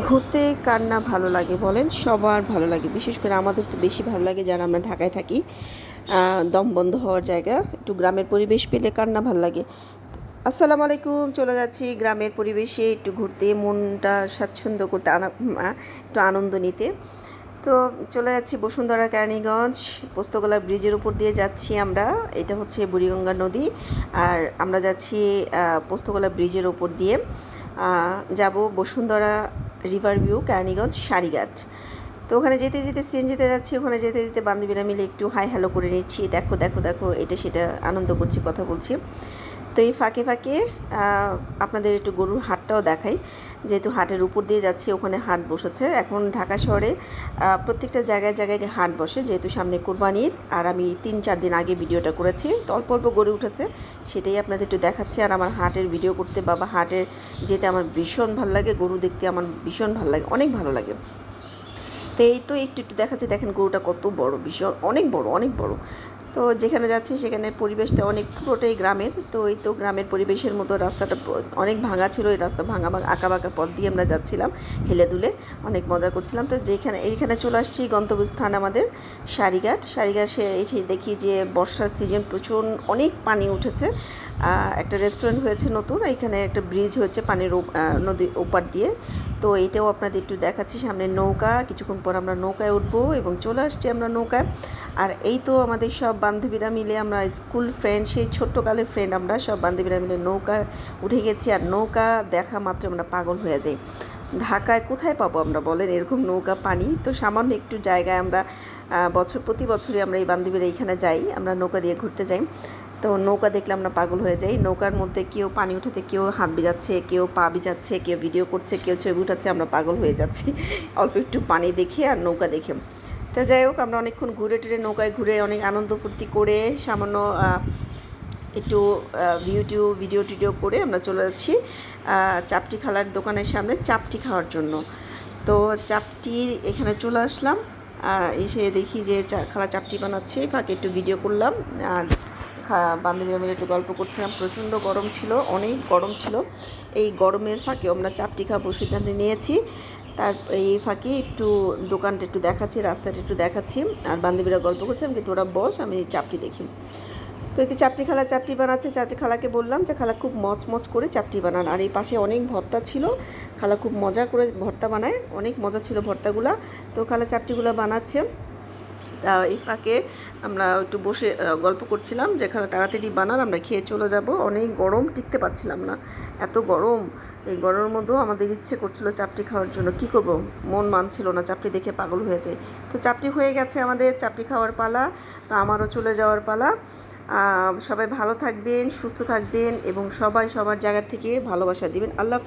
ঘুরতে কার না ভালো লাগে বলেন? সবার ভালো লাগে। বিশেষ করে আমাদের তো বেশি ভালো লাগে যারা আমরা ঢাকায় থাকি। দম বন্ধ হওয়ার জায়গা। একটু গ্রামের পরিবেশ পেলে কার না ভালো লাগে? আসসালামু আলাইকুম চলে যাচ্ছি গ্রামের পরিবেশে একটু ঘুরতে মনটা স্বাচ্ছন্দ্য করতে একটু আনন্দ নিতে। তো চলে যাচ্ছি বসুন্ধরা কেরানীগঞ্জ পোস্তগোলা ব্রিজের উপর দিয়ে যাচ্ছি আমরা। এটা হচ্ছে বুড়িগঙ্গা নদী। আর আমরা যাচ্ছি আহ, পোস্তগোলা ব্রিজের উপর দিয়ে। যাব বসুন্ধরা রিভার ভিউ, কেরানীগঞ্জ, সারিঘাট। তো ওখানে যেতে যেতে সিএনজিতে যাচ্ছি, ওখানে যেতে যেতে বান্ধবীরা মিলে একটু হাই হ্যালো করে নিচ্ছি। দেখো দেখো দেখো, এটা সেটা আনন্দ করছি, কথা বলছি। তো এই ফাঁকে ফাঁকে আপনাদের একটু গরুর হাটটাও দেখাই। যেহেতু হাটের উপর দিয়ে যাচ্ছি, ওখানে হাট বসেছে। এখন ঢাকা শহরে প্রত্যেকটা জায়গায় জায়গায় হাট বসে, যেহেতু সামনে কোরবানি ঈদ, আর আমি তিন চার দিন আগে ভিডিওটা করেছি। তো অল্প অল্প গড়ে উঠেছে, সেটাই আপনাদের একটু দেখাচ্ছি। আর আমার হাটের ভিডিও করতে বাবা হাটের যেতে আমার ভীষণ ভালো লাগে, গরু দেখতে আমার ভীষণ ভালো লাগে, অনেক ভালো লাগে। তো এই তো একটু একটু দেখাচ্ছে। দেখেন গরুটা কত বড়, ভীষণ, অনেক বড় অনেক বড়। তো যেখানে যাচ্ছি সেখানে পরিবেশটা অনেক পুরোটাই গ্রামের। তো এই তো গ্রামের পরিবেশের মতো রাস্তাটা অনেক ভাঙা ছিল, এই রাস্তা ভাঙা ভাঙা আঁকা বাঁকা পথ দিয়ে আমরা যাচ্ছিলাম, হেলে দুলে। অনেক মজা করছিলাম। তো যেখানে, এইখানে চলে আসছি গন্তব্যস্থান আমাদের সারিঘাট। সারিঘাট সে দেখি যে বর্ষার সিজন প্রচুর, অনেক পানি উঠেছে। একটা রেস্টুরেন্ট হয়েছে নতুন এখানে একটা ব্রিজ হয়েছে পানির নদীর ওপার দিয়ে। তো এটাও আপনাদের একটু দেখাচ্ছি, সামনে নৌকা, কিছুক্ষণ পর আমরা নৌকায় উঠবো এবং চলে আসছি আমরা নৌকায়। আর এই তো আমাদের সব বান্ধবীরা মিলে আমরা স্কুল ফ্রেন্ড সেই ছোট্টকালের ফ্রেন্ড আমরা সব বান্ধবীরা মিলে নৌকায় উঠে গেছি। আর নৌকা দেখা মাত্র আমরা পাগল হয়ে যাই। ঢাকায় কোথায় পাবো আমরা বলেন? এরকম নৌকা, পানি। তো সামান্য একটু জায়গায় আমরা বছর, প্রতি বছরই আমরা এই বান্ধবীরা এইখানে যাই, আমরা নৌকা দিয়ে ঘুরতে যাই। তো নৌকা দেখলে আমরা পাগল হয়ে যাই। নৌকার মধ্যে কেউ পানি উঠাতে, কেউ হাত ভিজাচ্ছে, কেউ পা ভিজাচ্ছে, কেউ ভিডিও করছে, কেউ ছবি উঠাচ্ছে, আমরা পাগল হয়ে যাচ্ছি। অল্প একটু পানি দেখে আর নৌকা দেখে। তো যাই হোক, আমরা অনেকক্ষণ ঘুরে টুরে নৌকায় ঘুরে অনেক আনন্দ ফুর্তি করে সামান্য একটু ভিডিও ভিডিও টিডিও করে আমরা চলে যাচ্ছি চাপটি খালার দোকানের সামনে চাপটি খাওয়ার জন্য। তো চাপটি এখানে চলে আসলাম, আর এসে দেখি যে খালা চাপটি বানাচ্ছে। ফাঁকে একটু ভিডিও করলাম, আর বান্ধবীরা মিলে একটু গল্প করছিলাম। প্রচণ্ড গরম ছিল, অনেক গরম ছিল। এই গরমের ফাঁকে আমরা চাপটি খাব সিদ্ধান্ত নিয়েছি। তার, এই ফাঁকে একটু দোকানটা একটু দেখাচ্ছি, রাস্তাটা একটু দেখাচ্ছি। আর বান্ধবীরা গল্প করছে, আমি তোরা বস, আমি চাপটি দেখি। তো এই চাপটি খালা, চাপটি বানাচ্ছে, চাপটি খালাকে বললাম যে, খালা খুব মচমচ করে চাপটি বানান। আর এই পাশে অনেক ভর্তা ছিল। খালা খুব মজা করে ভর্তা বানায়, অনেক মজা ছিল ভর্তাগুলা। তো খালা চাপটিগুলো বানাচ্ছে। তা এই ফাঁকে আমরা একটু বসে গল্প করছিলাম যেখানে তাড়াতাড়ি বানান, আমরা খেয়ে চলে যাব। অনেক গরম, টিকতে পারছিলাম না। এত গরম। এই গরমের মধ্যেও আমাদের ইচ্ছে করছিল চাপটি খাওয়ার জন্য। কি করব? মন মানছিল না, চাপটি দেখে পাগল হয়ে যায় তো চাপটি হয়ে গেছে আমাদের চাপটি খাওয়ার পালা। তো আমারও চলে যাওয়ার পালা। সবাই ভালো থাকবেন, সুস্থ থাকবেন এবং সবাই সবার জায়গা থেকে ভালোবাসা দিবেন। আল্লাহ।